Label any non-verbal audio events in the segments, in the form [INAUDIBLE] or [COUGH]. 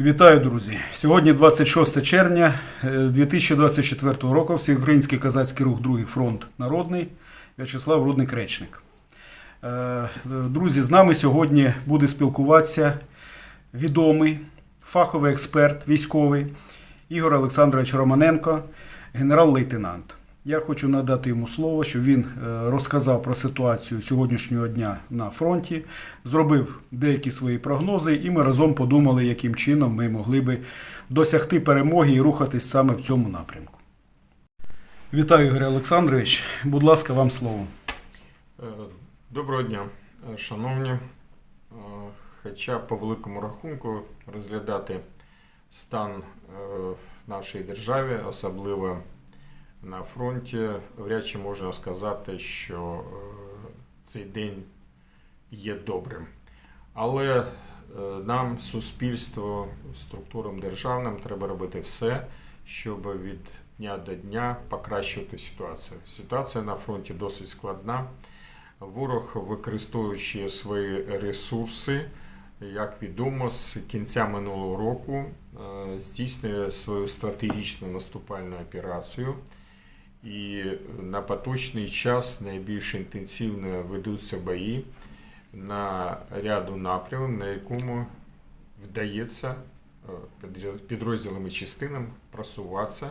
Вітаю, друзі! Сьогодні 26 червня е, 2024 року. Всеукраїнський козацький рух Другий фронт народний В'ячеслав Рудник Речник. Е, Друзі, з нами сьогодні буде спілкуватися відомий фаховий експерт військовий Ігор Олександрович Романенко, генерал-лейтенант. Я хочу надати йому слово, щоб він е, розказав про ситуацію сьогоднішнього дня на фронті, зробив деякі свої прогнози, і ми разом подумали, яким чином ми могли би досягти перемоги і рухатись саме в цьому напрямку. Вітаю, Ігор Олександрович. Будь ласка, вам слово. Е, Доброго дня, е, шановні. Хоча по великому рахунку розглядати стан в нашій державі, особливо на фронті, вряд чи можна сказати, що е, цей день є добрим. Але е, нам, суспільству, структурам державним, треба робити все, щоб від дня до дня покращувати ситуацію. Ситуація на фронті досить складна. Ворог, використовуючи свої ресурси, як відомо, з кінця минулого року е, здійснює свою стратегічну наступальну операцію. І на поточний час найбільш інтенсивно ведуться бої на ряду напрямів, на якому вдається е, підрозділами частинам просуватися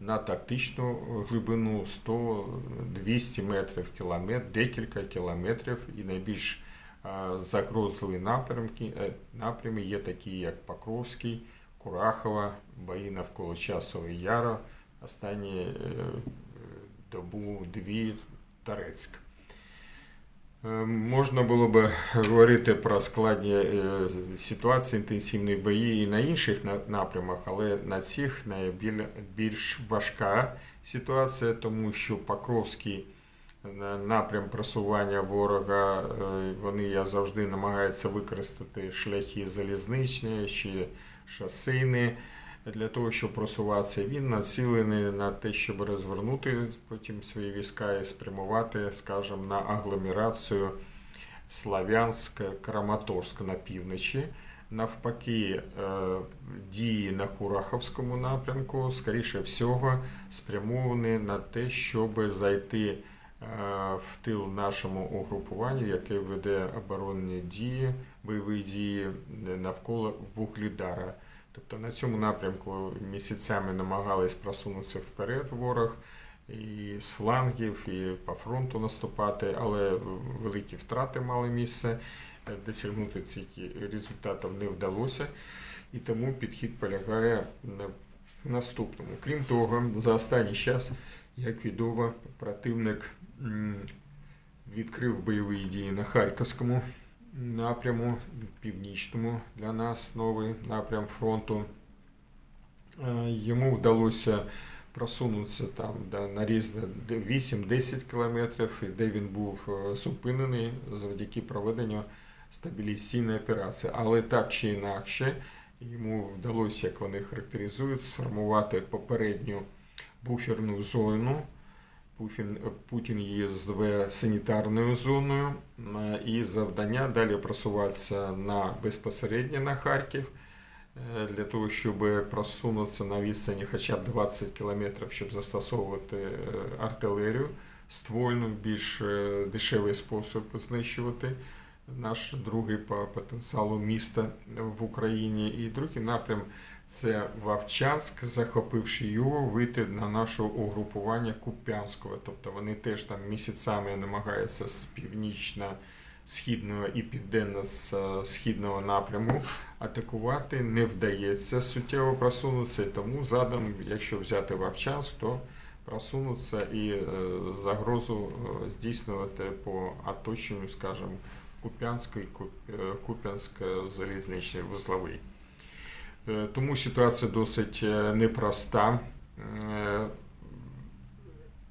на тактичну глибину 100-200 метрів кілометр, декілька кілометрів, і найбільш е, загрозливі напрямки, е, напрями є такі, як Покровський, Курахова, бої навколо Часового Яру, останні е, добу дві Торецьк. Е, Можна було би говорити про складні е, ситуації, інтенсивні бої і на інших напрямах, але на цих найбільш важка ситуація, тому що Покровський напрям просування ворога, вони я завжди намагаються використати шляхи залізничні чи шосейні для того, щоб просуватися. Він націлений на те, щоб розвернути потім свої війська і спрямувати, скажімо, на агломерацію Славянськ, Краматорськ на півночі. Навпаки, е, дії на Кураховському напрямку, скоріше всього, спрямовані на те, щоб зайти е, в тил нашому угрупуванню, яке веде оборонні дії, бойові дії навколо Вуглідара. Тобто на цьому напрямку місяцями намагались просунутися вперед ворог і з флангів, і по фронту наступати, але великі втрати мали місце. Досягнути цих результатів не вдалося, і тому підхід полягає на наступному. Крім того, за останній час, як відомо, противник відкрив бойові дії на Харківському напряму, північному для нас новий напрям фронту. Е, Йому вдалося просунутися там да, на різне 8-10 кілометрів, і де він був е, зупинений завдяки проведенню стабілізаційної операції. Але так чи інакше, йому вдалося, як вони характеризують, сформувати попередню буферну зону. Путін, Путін її зве санітарною зоною, е, і завдання далі просуватися на безпосередньо на Харків е, для того, щоб просунутися на відстані хоча б 20 кілометрів, щоб застосовувати е, артилерію ствольну, більш дешевий спосіб знищувати наш другий по потенціалу міста в Україні. І другий напрям це Вовчанськ, захопивши його, вийти на наше угрупування Куп'янського. Тобто вони теж там місяцями намагаються з північно-східного і південно-східного напряму атакувати. Не вдається суттєво просунутися, тому задум, якщо взяти Вовчанськ, то просунутися і е, загрозу е, здійснювати по оточенню, скажімо, Куп'янський, Куп- е, Куп'янськ залізничний вузловий. Е, Тому ситуація досить е, непроста. Е,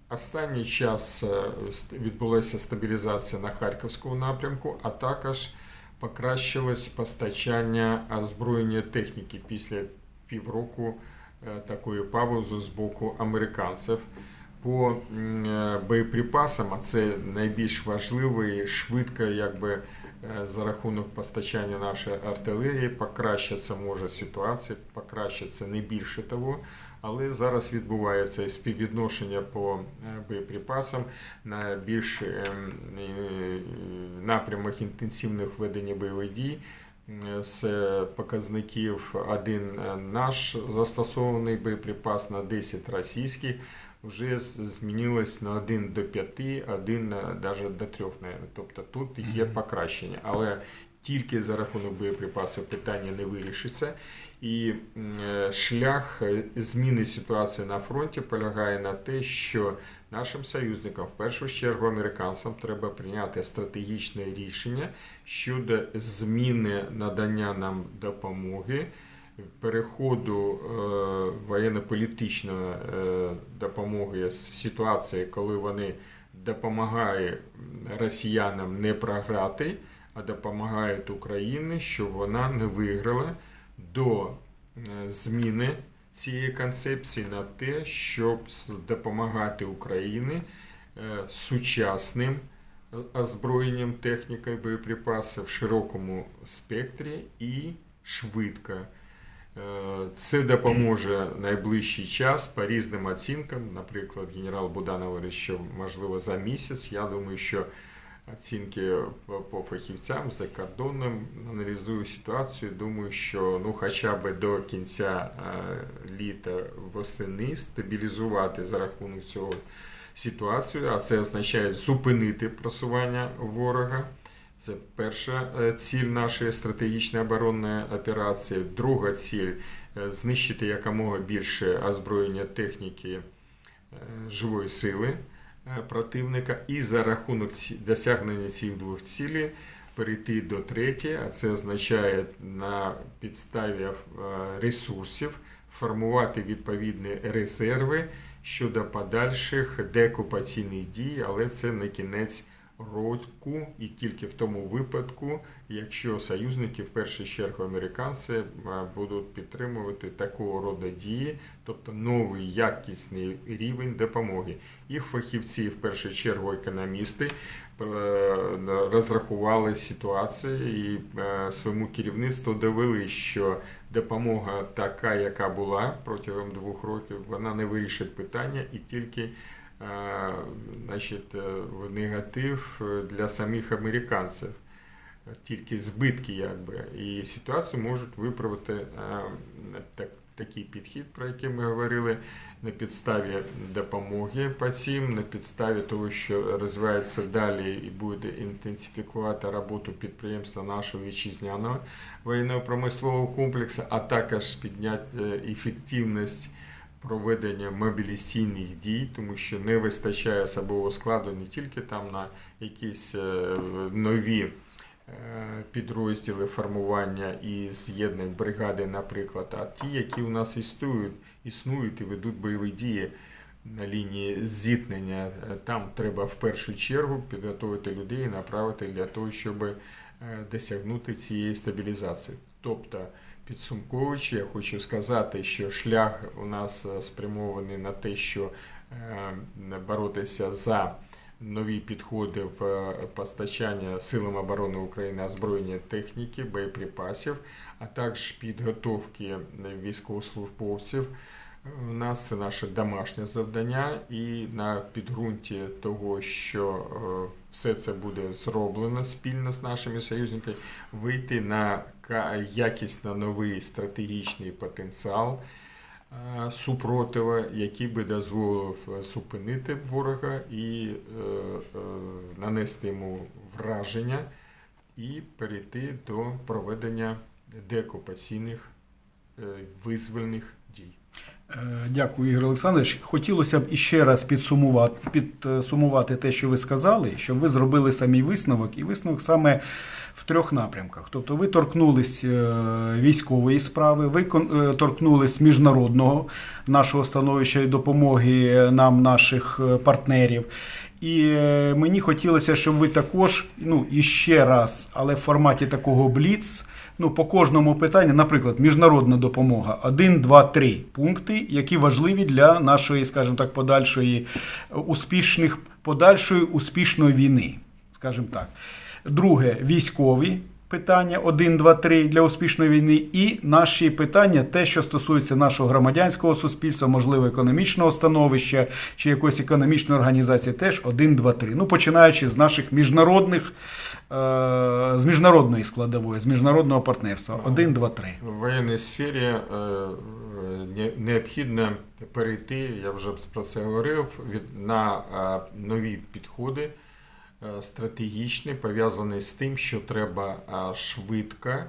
Останній час відбулася стабілізація на Харківському напрямку, а також покращилось постачання озброєння техніки після півроку такої паузи з боку американців. По боєприпасам, а це найбільш важливий, швидко якби за рахунок постачання нашої артилерії покращиться може ситуація, покращиться не більше того. Але зараз відбувається співвідношення по е, боєприпасам на більш е, е, напрямах інтенсивних ведення бойових дій. Е, З показників один е, наш застосований боєприпас на 10 російський вже змінилось на 1 до 5, 1 навіть до 3. Навіть. Тобто тут є покращення. Але тільки за рахунок боєприпасів питання не вирішиться. І е, шлях е, зміни ситуації на фронті полягає на те, що нашим союзникам, в першу чергу американцям, треба прийняти стратегічне рішення щодо зміни надання нам допомоги, переходу е, воєнно-політичної е, допомоги з ситуації, коли вони допомагають росіянам не програти, а допомагають Україні, щоб вона не виграла до е, зміни цієї концепції на те, щоб допомагати Україні сучасним озброєнням, технікою, боєприпасів в широкому спектрі і швидко. Е, Це допоможе найближчий час по різним оцінкам. Наприклад, генерал Будан говорить, що можливо за місяць. Я думаю, що оцінки по- фахівцям за кордоном аналізую ситуацію. Думаю, що ну хоча б до кінця е, літа восени стабілізувати за рахунок цього ситуацію, а це означає зупинити просування ворога. Це перша е, ціль нашої стратегічної оборонної операції. Друга ціль е, знищити якомога більше озброєння техніки е, живої сили противника, і за рахунок досягнення цих двох цілей перейти до третьої, а це означає на підставі ресурсів формувати відповідні резерви щодо подальших деокупаційних дій, але це не кінець року і тільки в тому випадку, якщо союзники, в першу чергу американці, е, будуть підтримувати такого роду дії, тобто новий якісний рівень допомоги. Їх фахівці, в першу чергу економісти, е, розрахували ситуацію і е, своєму керівництву довели, що допомога така, яка була протягом двох років, вона не вирішить питання і тільки значить, е, в негатив е, для самих американців. Тільки збитки, якби, і ситуацію можуть виправити е, так, такий підхід, про який ми говорили, на підставі допомоги по на підставі того, що розвивається далі і буде інтенсифікувати роботу підприємства нашого вітчизняного воєнного промислового комплексу, а також підняти е, ефективність проведення мобілізаційних дій, тому що не вистачає особового складу не тільки там на якісь е, нові е, підрозділи формування і з'єднань бригади, наприклад, а ті, які у нас існують, існують і ведуть бойові дії на лінії зіткнення. Там треба в першу чергу підготувати людей і направити для того, щоб е, досягнути цієї стабілізації. Тобто, підсумковуючи, я хочу сказати, що шлях у нас е, спрямований на те, що е, боротися за нові підходи в е, постачання силам оборони України озброєння техніки, боєприпасів, а також підготовки військовослужбовців. У нас це наше домашнє завдання, і на підґрунті того, що е, все це буде зроблено спільно з нашими союзниками, вийти на якісно новий стратегічний потенціал е, супротива, який би дозволив зупинити ворога і е, нанести йому враження, і перейти до проведення деокупаційних визвольних дій. Е, Дякую, Ігор Олександрович. Хотілося б іще раз підсумувати, підсумувати те, що ви сказали, щоб ви зробили самі висновок, і висновок саме в трьох напрямках. Тобто ви торкнулись е, військової справи, ви е, торкнулись міжнародного нашого становища і допомоги нам, наших партнерів. І е, мені хотілося, щоб ви також, ну і раз, але в форматі такого бліц, ну по кожному питанню, наприклад, міжнародна допомога, 1, 2, 3 пункти, які важливі для нашої, скажімо так, подальшої е, успішних, подальшої успішної війни, скажімо так. Друге військові питання 1, 2, 3 для успішної війни. І наші питання, те, що стосується нашого громадянського суспільства, можливо, економічного становища чи якоїсь економічної організації, теж 1, 2, 3. Ну, починаючи з наших міжнародних, е, з міжнародної складової, з міжнародного партнерства. 1, 2, 3. В воєнній сфері е, не- необхідно перейти, я вже про це говорив, від, на е, нові підходи е, стратегічні, пов'язані з тим, що треба е, швидко, е,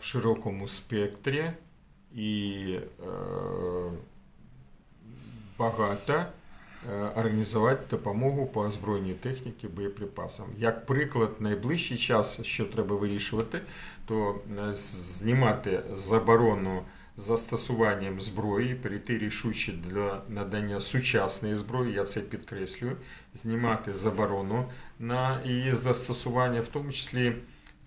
в широкому спектрі і багато організувати допомогу по озброєній техніці, боєприпасам. Як приклад, найближчий час, що треба вирішувати, то знімати заборону застосуванням зброї, перейти рішуче для надання сучасної зброї, я це підкреслюю, знімати заборону на її застосування, в тому числі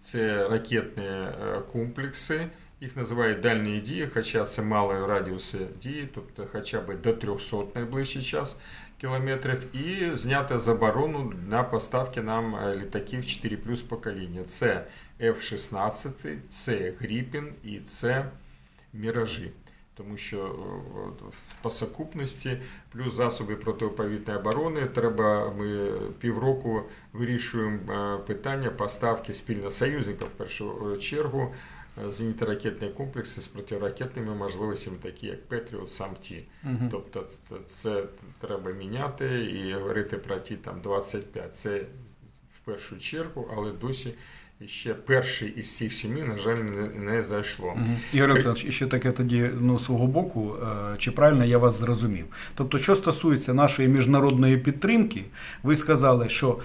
це ракетні е, комплекси. Їх називають дальні дії, хоча це мали радіуси дії, тобто хоча б до 300 найближчий час кілометрів, і зняти заборону на поставки нам е, літаків 4 плюс покоління. Це F-16, це Гріпін і це Міражі. Тому що е, по сукупності плюс засоби протиповітряної оборони треба ми півроку вирішуємо е, питання поставки спільно союзників в першу е, чергу зенітно-ракетні комплекси з протиракетними можливостями, такі як Петріот, сам ті. Тобто це треба міняти і говорити про ті там 25. Це в першу чергу, але досі ще перший із цих сім'ї, на жаль, не, не зайшло. Ігор Олександрович, ще таке тоді ну, свого боку, е, чи правильно я вас зрозумів? Тобто, що стосується нашої міжнародної підтримки, ви сказали, що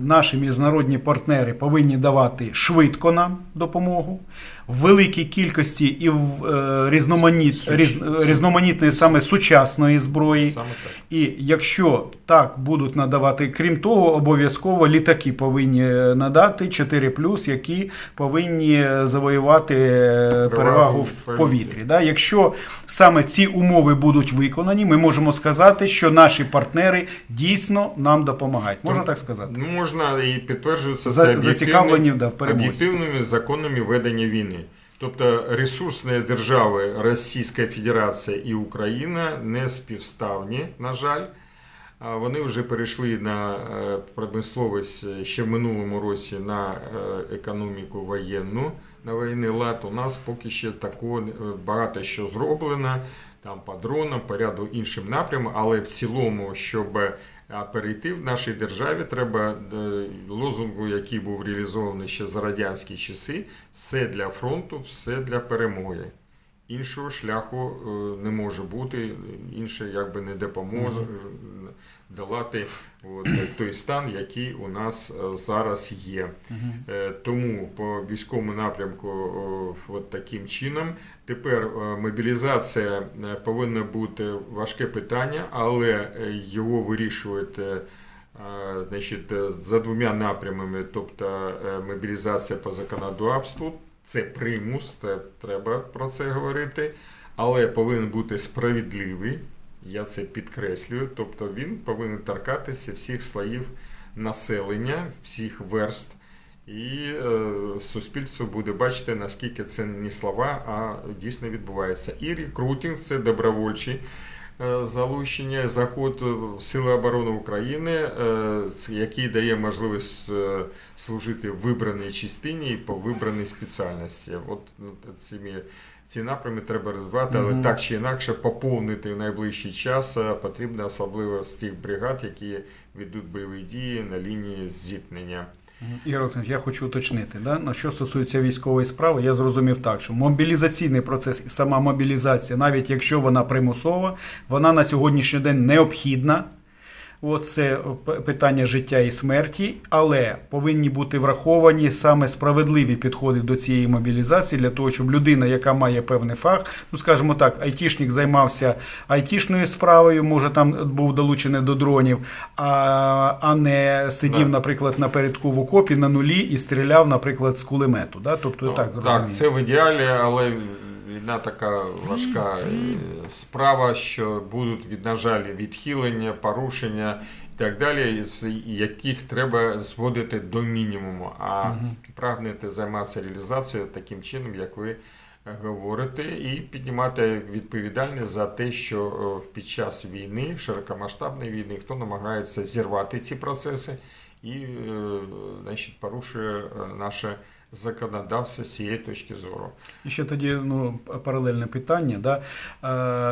наші міжнародні партнери повинні давати швидко нам допомогу, в великій кількості і в е, різноманіт, різ, різноманітної саме сучасної зброї. Саме так. І якщо так будуть надавати, крім того, обов'язково літаки повинні надати 4 які повинні завоювати е, перевагу в в повітрі. Да? Якщо саме ці умови будуть виконані, ми можемо сказати, що наші партнери дійсно нам допомагають. Можна так сказати? Ну, можна і підтверджується За- це зацікавлені, да, в перемозі. об'єктивними законами ведення війни. Тобто ресурсні держави Російська Федерація і Україна не співставні, на жаль. Вони вже перейшли на е, промисловість ще в минулому році на е, економіку воєнну, на воєнний лад. У нас поки ще такого е, багато що зроблено, там по дронам, по ряду іншим напрямам, але в цілому, щоб е, перейти в нашій державі, треба е, лозунгу, який був реалізований ще за радянські часи, все для фронту, все для перемоги. Іншого шляху е, не може бути, інше якби не допоможе долати от, той стан, який у нас е, зараз є. Е, Тому по військовому напрямку от таким чином. Тепер е, мобілізація повинна бути важке питання, але його вирішують. е, Значить, за двома напрямами, тобто мобілізація по законодавству, це примус, це треба про це говорити, але повинен бути справедливий. Я це підкреслюю. Тобто він повинен торкатися всіх слоїв населення, всіх верст. І е, суспільство буде бачити, наскільки це не слова, а дійсно відбувається. І рекрутинг це добровольчі е, залучення, заход в Сили оборони України, е, який дає можливість е, служити в вибраній частині і по вибраній спеціальності. От цими ці напрями треба розвивати, але Мгм. так чи інакше поповнити в найближчий час е, потрібно особливо з тих бригад, які ведуть бойові дії на лінії зіткнення. Ігор Олександрович, я хочу уточнити. Да? На що стосується військової справи, я зрозумів так, що мобілізаційний процес і сама мобілізація, навіть якщо вона примусова, вона на сьогоднішній день необхідна. От це п- питання життя і смерті, але повинні бути враховані саме справедливі підходи до цієї мобілізації для того, щоб людина, яка має певний фах, ну скажімо так, айтішник займався айтішною справою, може там був долучений до дронів, а, а не сидів, наприклад, напередку в окопі на нулі і стріляв, наприклад, з кулемету. Да? Тобто Ну, так, так, це в ідеалі, але війна така важка е, справа, що будуть від, на жаль, відхилення, порушення і так далі, яких треба зводити до мінімуму, а Мгм. прагнете займатися реалізацією таким чином, як ви говорите, і піднімати відповідальність за те, що е, під час війни, широкомасштабної війни, хто намагається зірвати ці процеси і е, значить, порушує е, наше законодавство з цієї точки зору. І ще тоді ну, паралельне питання. Да?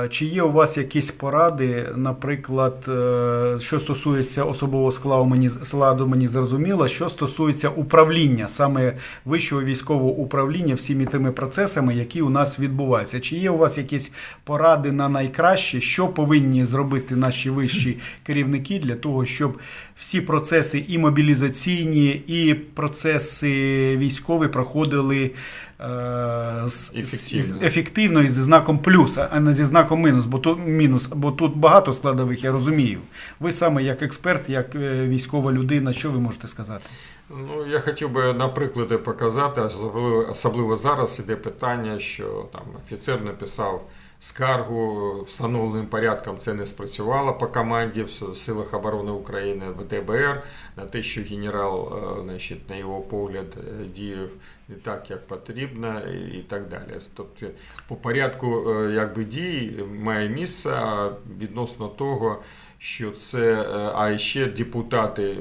Чи є у вас якісь поради, наприклад, е, що стосується особового складу, мені, складу, мені зрозуміло, що стосується управління, саме вищого військового управління всіми тими процесами, які у нас відбуваються? Чи є у вас якісь поради на найкраще, що повинні зробити наші вищі керівники для того, щоб всі процеси і мобілізаційні, і процеси військові проходили е, з, з- Ефективно. ефективно і зі знаком плюс, а не зі знаком мінус, бо тут мінус, бо тут багато складових, я розумію. Ви саме як експерт, як е, військова людина, що ви можете сказати? Ну, я хотів би на прикладі показати, особливо, особливо зараз іде питання, що там офіцер написав скаргу встановленим порядком це не спрацювало по команді в Силах оборони України ВТБР на те, що генерал, е, значить, на його погляд, е, діяв не так, як потрібно, і- так далі. Тобто, по порядку е, якби, дій має місце відносно того, що це, е, а ще депутати,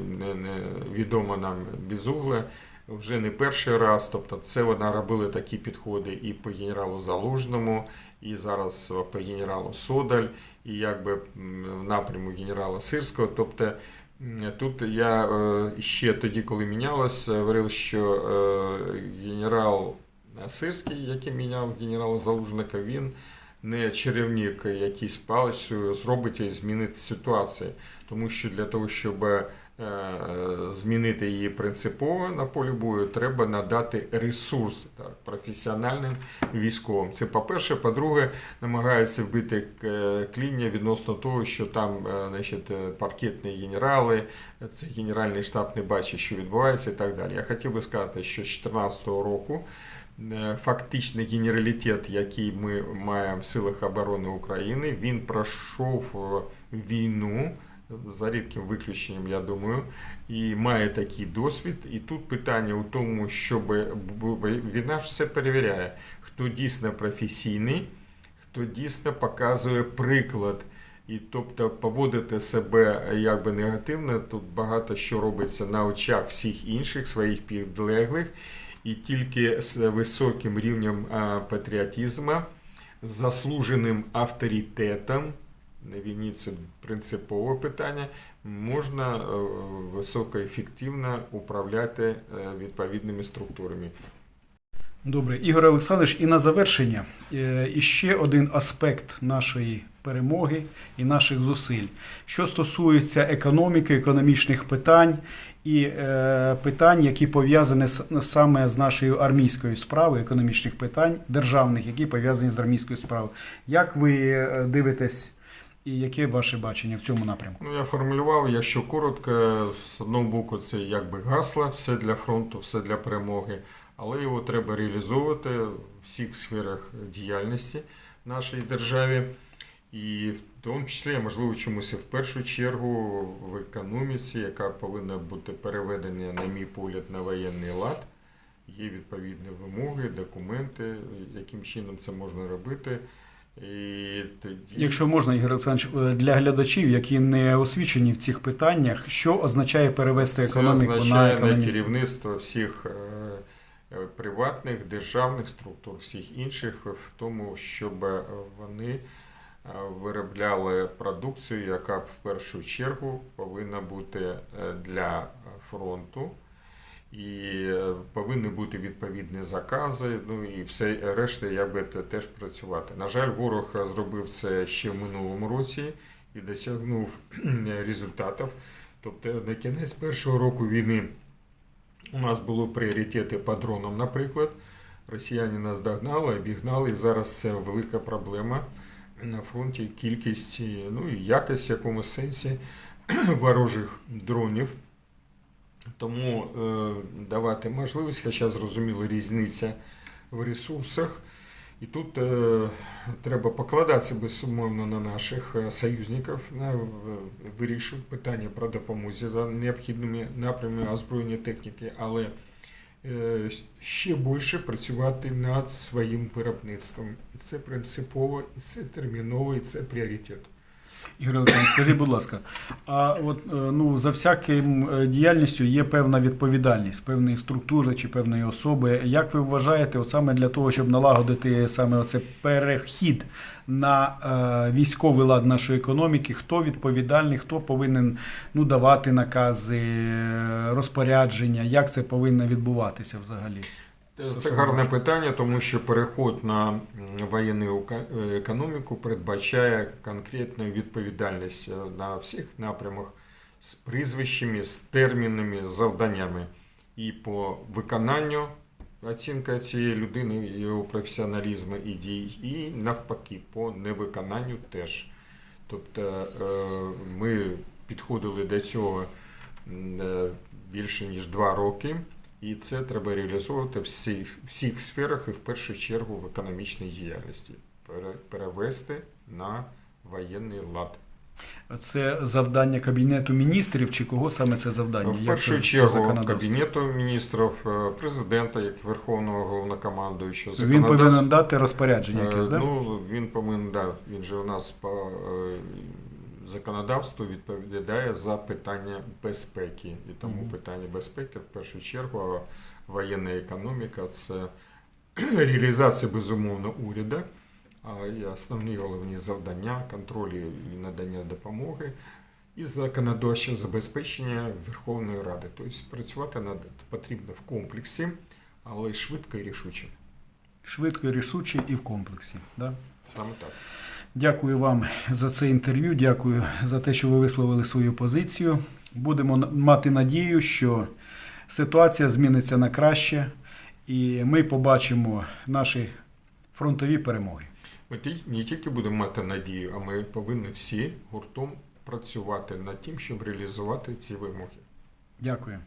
відомо нам Безугле, вже не перший раз, тобто це вона робили такі підходи і по генералу Залужному, і зараз по генералу Содаль, і якби в напряму генерала Сирського. Тобто тут я е, ще тоді, коли мінялось, говорив, що е, генерал Сирський, який міняв генерала Залужника, він не чарівник якийсь палицею зробить і змінить ситуацію. Тому що для того, щоб е, змінити її принципово на полі бою, треба надати ресурс так, професіональним військовим. Це по-перше. По-друге, намагаються вбити е, кління відносно того, що там е, значить, паркетні генерали, це генеральний штаб не бачить, що відбувається і так далі. Я хотів би сказати, що з 2014 року фактичний генералітет, який ми маємо в силах оборони України, він пройшов е, війну. За рідким виключенням, я думаю, і має такий досвід. І тут питання у тому, щоб війна все перевіряє, хто дійсно професійний, хто дійсно показує приклад. І тобто поводити себе якби негативно, тут багато що робиться на очах всіх інших своїх підлеглих, і тільки з високим рівнем патріотизму, заслуженим авторитетом, на війні це принципове питання, можна е, високоефективно управляти е, відповідними структурами. Добре, Ігор Олександрович, і на завершення е, іще один аспект нашої перемоги і наших зусиль, що стосується економіки, економічних питань і е, питань, які пов'язані саме з нашою армійською справою, економічних питань державних, які пов'язані з армійською справою. Як ви е, дивитесь, і яке ваше бачення в цьому напрямку? Ну, я формулював, якщо коротко, з одного боку, це якби гасло, все для фронту, все для перемоги, але його треба реалізовувати в всіх сферах діяльності в нашій державі. І в тому числі, можливо, чомусь і в першу чергу в економіці, яка повинна бути переведена, на мій погляд, на воєнний лад. Є відповідні вимоги, документи, яким чином це можна робити. І тоді... Якщо можна, Ігор Олександрович, е, для глядачів, які не освічені в цих питаннях, що означає перевести економіку Це на означає на економіку? керівництво всіх е, приватних, державних структур, всіх інших, в тому, щоб е, вони е, виробляли продукцію, яка в першу чергу повинна бути е, для фронту. І е, повинні бути відповідні закази, ну і все решта, якби те- теж працювати. На жаль, ворог е, зробив це ще в минулому році і досягнув результатів. Тобто на кінець першого року війни у нас були пріоритети по дронам, наприклад. Росіяни нас догнали, обігнали, і зараз це велика проблема на фронті. Кількість, і, ну і якість в якомусь сенсі [CLEARS THROAT] ворожих дронів. Тому е, давати можливість, хоча зрозуміло різниця в ресурсах. І тут е, треба покладатися безсумовно на наших е, союзників, на е, вирішують питання про допомогу за необхідними напрямами озброєння техніки, але е, ще більше працювати над своїм виробництвом. І це принципово, і це терміново, і це пріоритет. Ігор Олександрович, скажіть, будь ласка, а от е, ну, за всяким е, діяльністю є певна відповідальність певної структури чи певної особи. Як ви вважаєте, от саме для того, щоб налагодити саме оце перехід на е, військовий лад нашої економіки, хто відповідальний, хто повинен ну, давати накази, е, розпорядження, як це повинно відбуватися взагалі? Це гарне питання, тому що переход на воєнну економіку передбачає конкретну відповідальність е, на всіх напрямах з прізвищами, з термінами, з завданнями. І по виконанню оцінка цієї людини, його професіоналізму і дій, і навпаки, по невиконанню теж. Тобто е, ми підходили до цього е, більше ніж два роки. І це треба реалізовувати в всіх, всіх сферах і в першу чергу в економічній діяльності. Перевести на воєнний лад. Це завдання Кабінету міністрів чи кого саме це завдання? В першу чергу? Кабінету міністрів, е, президента, як Верховного головнокомандуючого. Він повинен дати розпорядження якесь, Е, так? Ну, він повинен, да, він же у нас по законодавству відповідає за питання безпеки. І тому Мгм. питання безпеки в першу чергу, воєнна економіка це [CLEARS THROAT] реалізація безумовно уряду, а і основні головні завдання контролю і надання допомоги. І законодавче забезпечення Верховної Ради. Тобто працювати над потрібно в комплексі, але швидко і рішуче. Швидко, і рішуче і в комплексі. Да? Саме так. Дякую вам за це інтерв'ю. Дякую за те, що ви висловили свою позицію. Будемо мати надію, що ситуація зміниться на краще, і ми побачимо наші фронтові перемоги. Ми не тільки будемо мати надію, а ми повинні всі гуртом працювати над тим, щоб реалізувати ці вимоги. Дякую.